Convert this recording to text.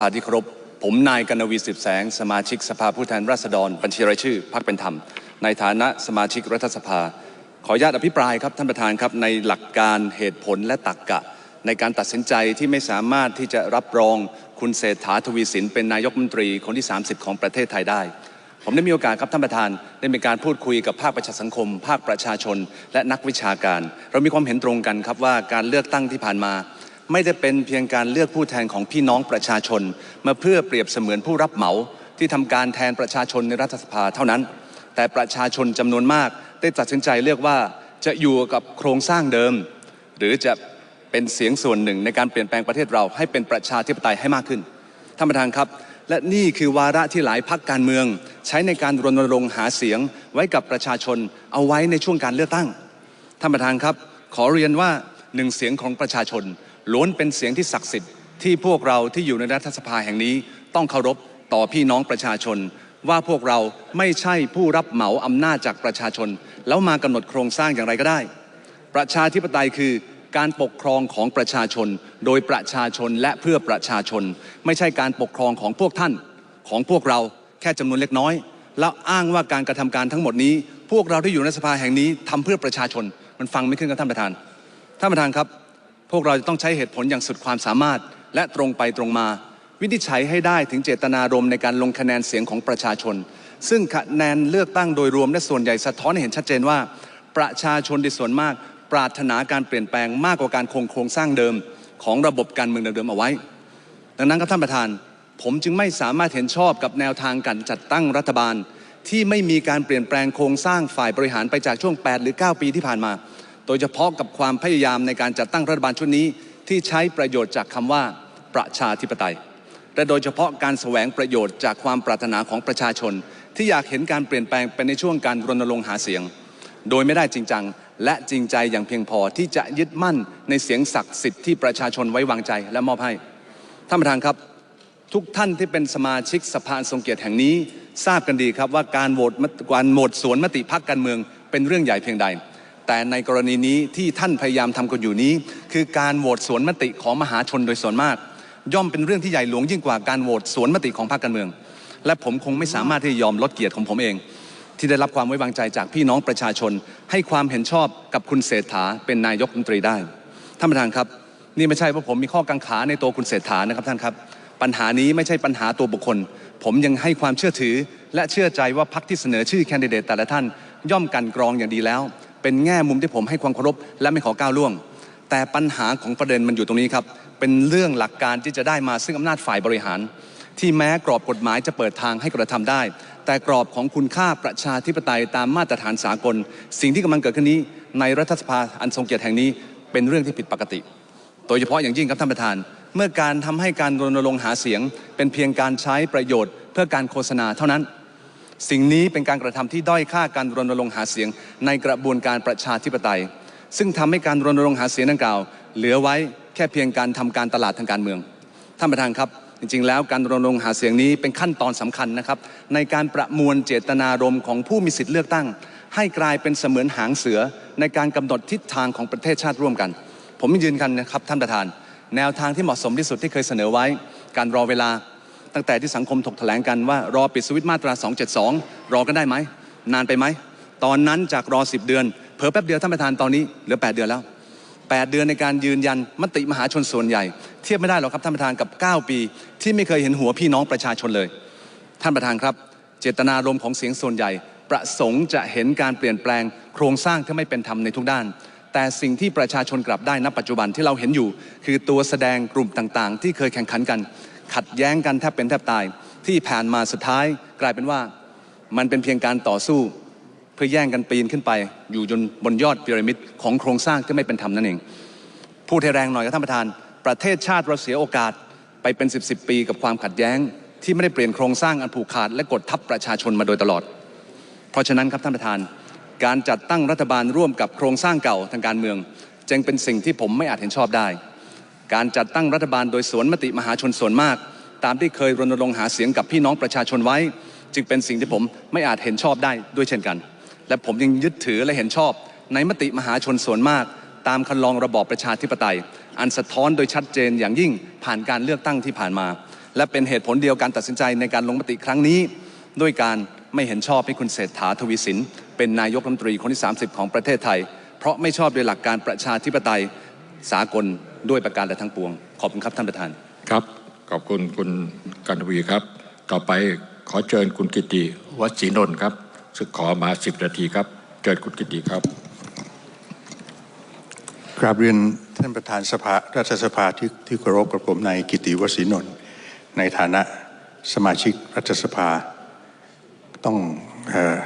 อาที่เคารพผมนายกนวีสิบแสง สมาชิกสภาผู้แทนราษฎร บัญชีรายชื่อพรรคเป็นธรรม ในฐานะสมาชิกรัฐสภา ขออนุญาตอภิปรายครับท่านประธานครับ ในหลักการเหตุผลและตรรกกะ ในการตัดสินใจที่ไม่สามารถที่จะรับรองคุณเศรษฐาทวีสินเป็นนายกรัฐมนตรีคนที่ 30 ของประเทศไทยได้ ผมได้มีโอกาสครับท่านประธานได้มีการพูดคุยกับภาคประชาสังคม ภาคประชาชน และนักวิชาการ เรามีความเห็นตรงกันครับว่าการเลือกตั้งที่ผ่านมา ไม่ได้เป็นเพียงการเลือกผู้แทนของพี่น้องประชาชน มาเพื่อเปรียบเสมือนผู้รับเหมาที่ทำการแทนประชาชนในรัฐสภาเท่านั้น แต่ประชาชนจำนวนมากได้ตัดสินใจเลือกว่าจะอยู่กับโครงสร้างเดิม หรือจะเป็นเสียงส่วนหนึ่งในการเปลี่ยนแปลงประเทศเราให้เป็นประชาธิปไตยให้มากขึ้นท่านประธานครับและนี่คือวาระที่หลายพักการเมือง ใช้ในการรณรงค์หาเสียงไว้กับประชาชนเอาไว้ในช่วงการเลือกตั้งท่านประธานครับ ขอเรียนว่าหนึ่งเสียงของประชาชน ล้วนเป็นเสียงที่ศักดิ์สิทธิ์ที่พวกเราที่อยู่ในรัฐสภาแห่งนี้ต้องเคารพต่อพี่น้องประชาชน ว่าพวกเราไม่ใช่ผู้รับเหมาอำนาจจากประชาชน แล้วมากำหนดโครงสร้างอย่างไรก็ได้ ประชาธิปไตยคือการปกครองของประชาชน โดยประชาชนและเพื่อประชาชน ไม่ใช่การปกครองของพวกท่านของพวกเราแค่จำนวนเล็กน้อย แล้วอ้างว่าการกระทำการทั้งหมดนี้ พวกเราที่อยู่ในสภาแห่งนี้ทำเพื่อประชาชน มันฟังไม่ขึ้นกับท่านประธาน ท่านประธานครับ พวกเราจะต้องใช้เหตุผลอย่างสุดความสามารถ และตรงไปตรงมา วินิจฉัยให้ได้ถึงเจตนารมณ์ในการลงคะแนนเสียงของประชาชน ซึ่งคะแนนเลือกตั้งโดยรวมและส่วนใหญ่สะท้อนให้เห็นชัดเจนว่า ประชาชนในส่วนมาก ปรารถนาการเปลี่ยนแปลงมากกว่าการคงโครงสร้างเดิม ของระบบการเมืองเดิมๆเอาไว้ ดังนั้นครับท่านประธาน ผมจึงไม่สามารถเห็นชอบกับแนวทางการจัดตั้งรัฐบาล ที่ไม่มีการเปลี่ยนแปลงโครงสร้างฝ่ายบริหารไปจากช่วง 8 หรือ 9 ปีที่ผ่านมา โดยเฉพาะกับความพยายามในการจัดตั้งรัฐบาลชุดนี้ ที่ใช้ประโยชน์จากคำว่าประชาธิปไตย และโดยเฉพาะการแสวงประโยชน์จากความปรารถนาของประชาชน ที่อยากเห็นการเปลี่ยนแปลงไปในช่วงการรณรงค์หาเสียง โดยไม่ได้จริงจังและจริงใจอย่างเพียงพอที่จะยึดมั่นในเสียงศักดิ์สิทธิ์ที่ประชาชนไว้วางใจและมอบให้ท่านประธานครับ ทุกท่านที่เป็นสมาชิกสภาทรงเกียรติแห่งนี้ ทราบกันดีครับว่าการโหวตการโหวตสวนมติพักการเมืองเป็นเรื่องใหญ่เพียงใด แต่ในกรณีนี้ที่ท่านพยายามทำกันอยู่นี้ คือการโหวตสวนมติของมหาชนโดยส่วนมาก ย่อมเป็นเรื่องที่ใหญ่หลวงยิ่งกว่าการโหวตสวนมติของพรรคการเมือง และผมคงไม่สามารถที่จะยอมลดเกียรติของผมเอง ที่ได้รับความไว้วางใจจากพี่น้องประชาชน ให้ความเห็นชอบกับคุณเศรษฐาเป็นนายกรัฐมนตรีได้ท่านประธานครับ นี่ไม่ใช่ว่าผมมีข้อกังขาในตัวคุณเศรษฐานะครับท่านครับ ปัญหานี้ไม่ใช่ปัญหาตัวบุคคล ผมยังให้ความเชื่อถือ และเชื่อใจว่าพรรคที่เสนอชื่อแคนดิเดตแต่ละท่าน ย่อมกันกรองอย่างดีแล้ว เป็นแง่มุมที่ผมให้ความเคารพและไม่ขอก้าวล่วง แต่ปัญหาของประเด็นมันอยู่ตรงนี้ครับ เป็นเรื่องหลักการที่จะได้มาซึ่งอำนาจฝ่ายบริหาร ที่แม้กรอบกฎหมายจะเปิดทางให้กระทำได้ แต่กรอบของคุณค่าประชาธิปไตยตามมาตรฐานสากล สิ่งที่กำลังเกิดขึ้นนี้ในรัฐสภาอันทรงเกียรติแห่งนี้เป็นเรื่องที่ผิดปกติ โดยเฉพาะอย่างยิ่งครับท่านประธาน เมื่อการทำให้การรณรงค์หาเสียง เป็นเพียงการใช้ประโยชน์ เพื่อการโฆษณาเท่านั้น สิ่งนี้เป็นการกระทำที่ด้อยค่าการรณรงค์หาเสียงในกระบวนการประชาธิปไตย ซึ่งทำให้การรณรงค์หาเสียงดังกล่าว เหลือไว้แค่เพียงการทำการตลาดทางการเมือง ท่านประธานครับจริงๆ แล้วการรณรงค์หาเสียงนี้เป็นขั้นตอนสำคัญนะครับในการประมวลเจตนารมณ์ของผู้มีสิทธิ์เลือกตั้ง ให้กลายเป็นเสมือนหางเสือในการกำหนดทิศทางของประเทศชาติร่วมกัน ผมยืนยันนะครับท่านประธาน แนวทางที่เหมาะสมที่สุดที่เคยเสนอไว้ การรอเวลา ตั้งแต่ที่สังคมถกแถลงกันว่ารอปิดสวิตช์มาตรา 272 รอกันได้ไหม นานไปไหม ตอนนั้นจากรอ 10 เดือน เผลอแป๊บเดียวท่านประธานตอนนี้เหลือ 8 เดือนแล้ว 8 เดือนในการยืนยันมติมหาชนส่วนใหญ่ เทียบไม่ได้หรอกครับท่านประธานกับ 9 ปี ที่ไม่เคยเห็นหัวพี่น้องประชาชนเลย ท่านประธานครับ เจตนารมณ์ของเสียงส่วนใหญ่ ประสงค์จะเห็นการเปลี่ยนแปลง โครงสร้างที่ไม่เป็นธรรมในทุกด้านแต่สิ่งที่ประชาชนกลับได้ณปัจจุบันที่เราเห็นอยู่ คือตัวแสดงกลุ่มต่างๆ ที่เคยแข่งขันกัน ขัดแย้งกันแทบเป็นแทบตาย ที่ผ่านมาสุดท้ายกลายเป็นว่ามันเป็นเพียงการต่อสู้ เพื่อแย่งกันปีนขึ้นไป อยู่จนบนยอดพีระมิดของโครงสร้างที่ไม่เป็นธรรมนั่นเองพูดให้แรงหน่อยครับท่านประธาน ประเทศชาติเราเสียโอกาสไปเป็นสิบสิบปีกับความขัดแย้ง ที่ไม่ได้เปลี่ยนโครงสร้างอันผูกขาดและกดทับประชาชนมาโดยตลอด เพราะฉะนั้นครับท่านประธาน การจัดตั้งรัฐบาลร่วมกับโครงสร้างเก่าทางการเมือง จึงเป็นสิ่งที่ผมไม่อาจเห็นชอบได้ การจัดตั้งรัฐบาลโดยสวนมติมหาชนส่วนมาก ตามที่เคยรณรงค์หาเสียงกับพี่น้องประชาชนไว้ จึงเป็นสิ่งที่ผมไม่อาจเห็นชอบได้ด้วยเช่นกัน และผมยังยึดถือและเห็นชอบ ในมติมหาชนส่วนมาก ตามคันลองระบอบประชาธิปไตย อันสะท้อนโดยชัดเจนอย่างยิ่งผ่านการเลือกตั้งที่ผ่านมา และเป็นเหตุผลเดียวการตัดสินใจในการลงมติครั้งนี้ ด้วยการไม่เห็นชอบให้คุณเศรษฐาทวีสิน เป็นนายกรัฐมนตรีคนที่ 30 ของประเทศไทย เพราะไม่ชอบโดยหลักการประชาธิปไตยสากล ด้วยประการใดทั้งปวง ขอบคุณครับท่านประธาน ครับ ขอบคุณคุณกันทวีครับ ต่อไปขอเชิญคุณกิติวศรีนนท์ครับซึ่งขอมาสิบนาทีครับเชิญคุณกิติครับกราบเรียนท่านประธานสภารัฐสภาที่ที่เคารพกับผมนายกิติวศินนท์ในฐานะสมาชิกรัฐสภาต้องเออ